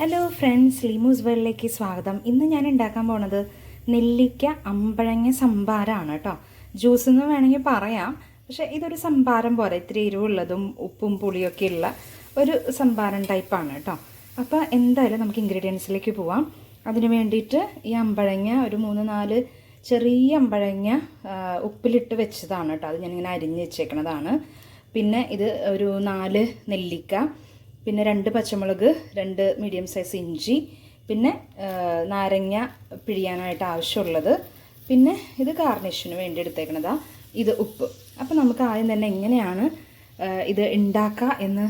Hello friends ലീമൂസ് വേൾഡിലേക്ക് സ്വാഗതം. ഇന്ന് ഞാൻ ഉണ്ടാക്കാൻ പോണത് നെല്ലിക്ക അമ്പഴങ്ങ സംഭാരമാണ് കേട്ടോ ജ്യൂസ് എന്ന് വേണമെങ്കിൽ പറയാം. പക്ഷെ ഇതൊരു സംഭാരം പോലെ ഇത്തിരി എരിവുള്ളതും ഉപ്പും പുളിയൊക്കെ ഉള്ള ഒരു സംഭാരം ടൈപ്പാണ് കേട്ടോ അപ്പോൾ എന്തായാലും നമുക്ക് ഇൻഗ്രീഡിയൻസിലേക്ക് പോവാം. അതിന് വേണ്ടിയിട്ട് ഈ അമ്പഴങ്ങ ഒരു മൂന്ന് നാല് ചെറിയ അമ്പഴങ്ങ ഉപ്പിലിട്ട് വെച്ചതാണ് കേട്ടോ അത് ഞാനിങ്ങനെ അരിഞ്ഞ് വെച്ചേക്കണതാണ്. പിന്നെ ഇത് ഒരു നാല് നെല്ലിക്ക പിന്നെ രണ്ട് പച്ചമുളക് രണ്ട് മീഡിയം സൈസ് ഇഞ്ചി പിന്നെ നാരങ്ങ പിഴിയാനായിട്ട് ആവശ്യമുള്ളത്. പിന്നെ ഇത് ഗാർണിഷിന് വേണ്ടി എടുത്തേക്കണതാ ഇത് ഉപ്പ്. അപ്പോൾ നമുക്ക് ആദ്യം തന്നെ എങ്ങനെയാണ് ഇത് ഉണ്ടാക്കുക എന്ന്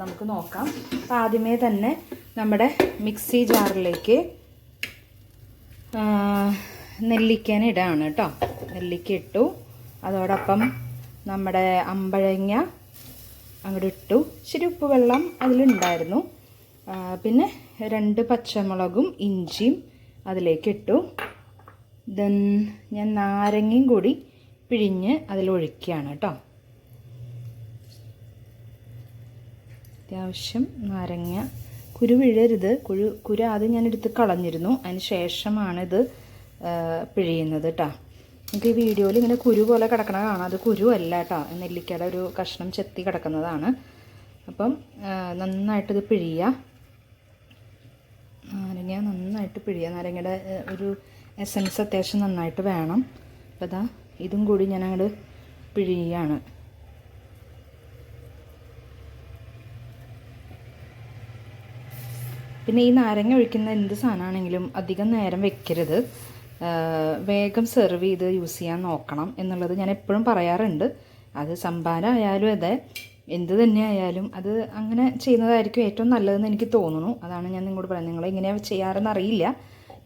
നമുക്ക് നോക്കാം. അപ്പോൾ ആദ്യമേ തന്നെ നമ്മുടെ മിക്സി ജാറിലേക്ക് നെല്ലിക്കേനെ ഇടാണ് കേട്ടോ. നെല്ലിക്ക ഇട്ടു. അതോടൊപ്പം നമ്മുടെ അമ്പഴങ്ങ അങ്ങോട്ട് ഇട്ടു ഇച്ചിരി ഉപ്പ് വെള്ളം അതിലുണ്ടായിരുന്നു പിന്നെ രണ്ട് പച്ചമുളകും ഇഞ്ചിയും അതിലേക്ക് ഇട്ടു ദെൻ ഞാൻ നാരങ്ങയും കൂടി പിഴിഞ്ഞ് അതിലൊഴിക്കുകയാണ് കേട്ടോ. അത്യാവശ്യം നാരങ്ങ കുരു വീഴരുത്. കുരു കുരു ആദ്യം ഞാൻ എടുത്ത് കളഞ്ഞിരുന്നു. അതിന് ശേഷമാണിത് ഇത് പിഴിയുന്നത് കേട്ടോ. നമുക്ക് ഈ വീഡിയോയിൽ ഇങ്ങനെ കുരു പോലെ കിടക്കണ കാണാം. അത് കുരു അല്ല കേട്ടോ. നെല്ലിക്കയുടെ ഒരു കഷ്ണം ചെത്തി കിടക്കുന്നതാണ്. അപ്പം നന്നായിട്ടിത് പിഴിയുക. നാരങ്ങ നന്നായിട്ട് പിഴിയുക. നാരങ്ങയുടെ ഒരു എസൻസ് അത്യാവശ്യം നന്നായിട്ട് വേണം. അപ്പോൾ അതാ ഇതും കൂടി ഞാൻ അങ്ങോട്ട് പിഴിയുകയാണ്. പിന്നെ ഈ നാരങ്ങ ഒഴിക്കുന്ന എന്ത് സാധനമാണെങ്കിലും അധികം നേരം വെക്കരുത്. വേഗം സെർവ് ചെയ്ത് യൂസ് ചെയ്യാൻ നോക്കണം എന്നുള്ളത് ഞാൻ എപ്പോഴും പറയാറുണ്ട്. അത് സംഭാരം ആയാലും അതെ എന്ത് തന്നെ ആയാലും അത് അങ്ങനെ ചെയ്യുന്നതായിരിക്കും ഏറ്റവും നല്ലതെന്ന് എനിക്ക് തോന്നുന്നു. അതാണ് ഞാൻ നിങ്ങളോട് പറയുന്നത്. നിങ്ങൾ എങ്ങനെയാണ് ചെയ്യാറെന്ന് അറിയില്ല.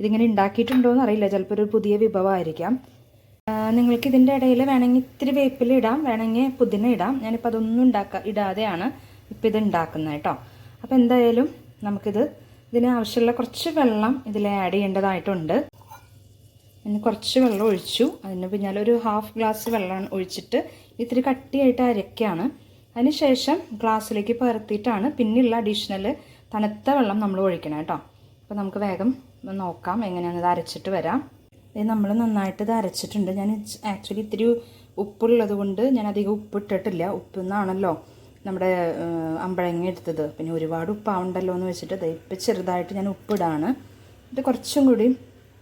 ഇതിങ്ങനെ ഉണ്ടാക്കിയിട്ടുണ്ടോ എന്ന് അറിയില്ല. ചിലപ്പോൾ ഒരു പുതിയ വിഭവമായിരിക്കാം. നിങ്ങൾക്ക് ഇതിന്റെ ഇടയിൽ വേണമെങ്കിൽ ഇത്തിരി വേപ്പില ഇടാം. വേണമെങ്കിൽ പുതിന ഇടാം. ഞാനിപ്പോൾ അതൊന്നും ഉണ്ടാക്ക ഇടാതെയാണ് ഇപ്പോൾ ഇത് ഉണ്ടാക്കുന്നത് കേട്ടോ. അപ്പോൾ എന്തായാലും നമുക്കിത് ഇതിന് ആവശ്യമുള്ള കുറച്ച് വെള്ളം ഇതിൽ ആഡ് ചെയ്യേണ്ടതായിട്ടുണ്ട്. അതിന് കുറച്ച് വെള്ളം ഒഴിച്ചു. അതിന് പിന്നാലെ ഒരു ഹാഫ് ഗ്ലാസ് വെള്ളം ഒഴിച്ചിട്ട് ഇത്തിരി കട്ടിയായിട്ട് അരക്കുകയാണ് അതിനുശേഷം ഗ്ലാസ്സിലേക്ക് പകർത്തിയിട്ടാണ് പിന്നെയുള്ള അഡീഷണൽ തണുത്ത വെള്ളം നമ്മൾ ഒഴിക്കണം കേട്ടോ അപ്പോൾ നമുക്ക് വേഗം നോക്കാം എങ്ങനെയാണ് ഇത് അരച്ചിട്ട് വരാം. നമ്മൾ നന്നായിട്ട് ഇത് അരച്ചിട്ടുണ്ട്. ഞാൻ ആക്ച്വലി ഇത്തിരി ഉപ്പുള്ളത് കൊണ്ട് ഞാൻ അധികം ഉപ്പ് ഇട്ടിട്ടില്ല. ഉപ്പ് എന്നാണല്ലോ നമ്മുടെ അമ്പഴങ്ങ എടുത്തത്. പിന്നെ ഒരുപാട് ഉപ്പാവണ്ടല്ലോ എന്ന് വെച്ചിട്ട് ഇപ്പം ചെറുതായിട്ട് ഞാൻ ഉപ്പിടാണ്. ഇത് കുറച്ചും കൂടി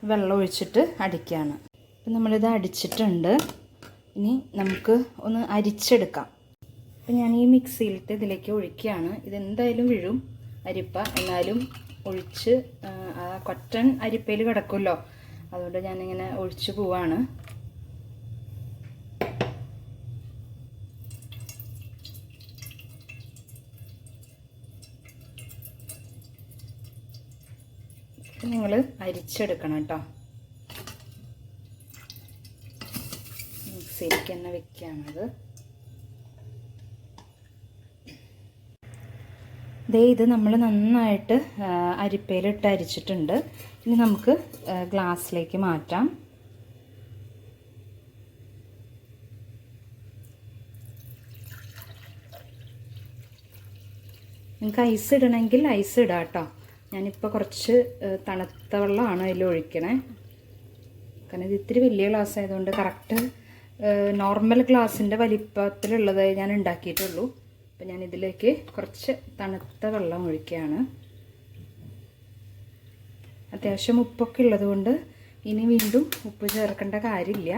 വെള്ളം ഒഴിച്ചിട്ട് അടിക്കുകയാണ്. അപ്പം നമ്മളിത് അടിച്ചിട്ടുണ്ട്. ഇനി നമുക്ക് ഒന്ന് അരിച്ചെടുക്കാം. അപ്പം ഞാൻ ഈ മിക്സിയിലിട്ട് ഇതിലേക്ക് ഒഴിക്കുകയാണ്. ഇതെന്തായാലും വീഴും. അരിപ്പ എന്നാലും ഒഴിച്ച് ആ കൊറ്റൻ അരിപ്പയിൽ കിടക്കുമല്ലോ. അതുകൊണ്ട് ഞാനിങ്ങനെ ഒഴിച്ച് പോവാണ്. നിങ്ങൾ അരിച്ചെടുക്കണം കേട്ടോ. മിക്സിയിലേക്ക് തന്നെ വെക്കുകയാണത് ദേ ഇത് നമ്മൾ നന്നായിട്ട് അരിപ്പയിലിട്ട് അരിച്ചിട്ടുണ്ട്. ഇനി നമുക്ക് ഗ്ലാസ്സിലേക്ക് മാറ്റാം. നിങ്ങൾക്ക് ഐസ് ഇടണമെങ്കിൽ ഐസ് ഇടാം കേട്ടോ. ഞാനിപ്പോൾ കുറച്ച് തണുത്ത വെള്ളമാണ് അതിൽ ഒഴിക്കണേ. കാരണം ഇത് ഇത്തിരി വലിയ ഗ്ലാസ് ആയതുകൊണ്ട് കറക്റ്റ് നോർമൽ ഗ്ലാസിന്റെ വലിപ്പത്തിലുള്ളത് ഞാൻ ഉണ്ടാക്കിയിട്ടുള്ളൂ. അപ്പം ഞാൻ ഇതിലേക്ക് കുറച്ച് തണുത്ത വെള്ളം ഒഴിക്കുകയാണ്. അത്യാവശ്യം ഉപ്പൊക്കെ ഉള്ളതുകൊണ്ട് ഇനി വീണ്ടും ഉപ്പ് ചേർക്കേണ്ട കാര്യമില്ല.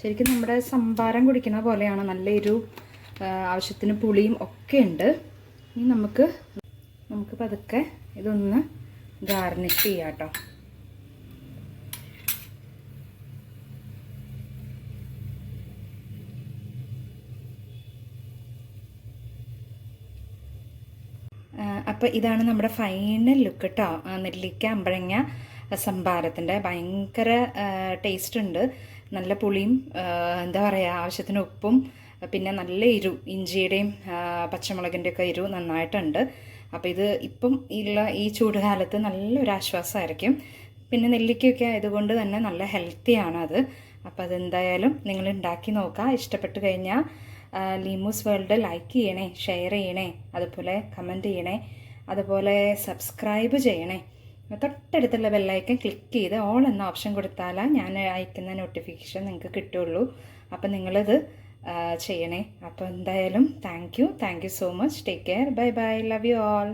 ശരിക്കും നമ്മുടെ സംഭാരം കുടിക്കുന്ന പോലെയാണ്. നല്ല ആവശ്യത്തിന് പുളിയും ഒക്കെ ഉണ്ട്. ഇനി നമുക്ക് നമുക്ക് പതുക്കെ ഇതൊന്ന് ഗാർണിഷ് ചെയ്യാം കേട്ടോ. അപ്പോൾ ഇതാണ് നമ്മുടെ ഫൈനൽ ലുക്ക് കേട്ടോ നെല്ലിക്ക അമ്പഴങ്ങ സംഭാരത്തിന്റെ ഭയങ്കര ടേസ്റ്റ് ഉണ്ട്. നല്ല പുളിയും എന്താ പറയുക ആവശ്യത്തിന് ഉപ്പും പിന്നെ നല്ല എരു ഇഞ്ചിയുടെയും പച്ചമുളകിന്റെയൊക്കെ പച്ചമുളകിന്റെ എരു നന്നായിട്ടുണ്ട്. അപ്പോൾ ഇത് ഇപ്പം ഉള്ള ഈ ചൂടുകാലത്ത് നല്ലൊരു ആശ്വാസമായിരിക്കും പിന്നെ നെല്ലിക്കയൊക്കെ ആയതുകൊണ്ട് തന്നെ നല്ല ഹെൽത്തിയാണ് അത് അപ്പോൾ അതെന്തായാലും നിങ്ങൾ ഉണ്ടാക്കി നോക്കുക ഇഷ്ടപ്പെട്ട് കഴിഞ്ഞാൽ ലീമൂസ് വേൾഡ് ലൈക്ക് ചെയ്യണേ ഷെയർ ചെയ്യണേ അതുപോലെ കമന്റ് ചെയ്യണേ അതുപോലെ സബ്സ്ക്രൈബ് ചെയ്യണേ. തൊട്ടടുത്തുള്ള ബെല്ലൈക്കൻ ക്ലിക്ക് ചെയ്ത് ഓൾ എന്ന ഓപ്ഷൻ കൊടുത്താലാണ് ഞാൻ അയക്കുന്ന നോട്ടിഫിക്കേഷൻ നിങ്ങൾക്ക് കിട്ടുള്ളൂ. അപ്പം നിങ്ങളിത് ചെയ്യണേ. അപ്പോൾ എന്തായാലും thank you thank you so much take care bye bye love you all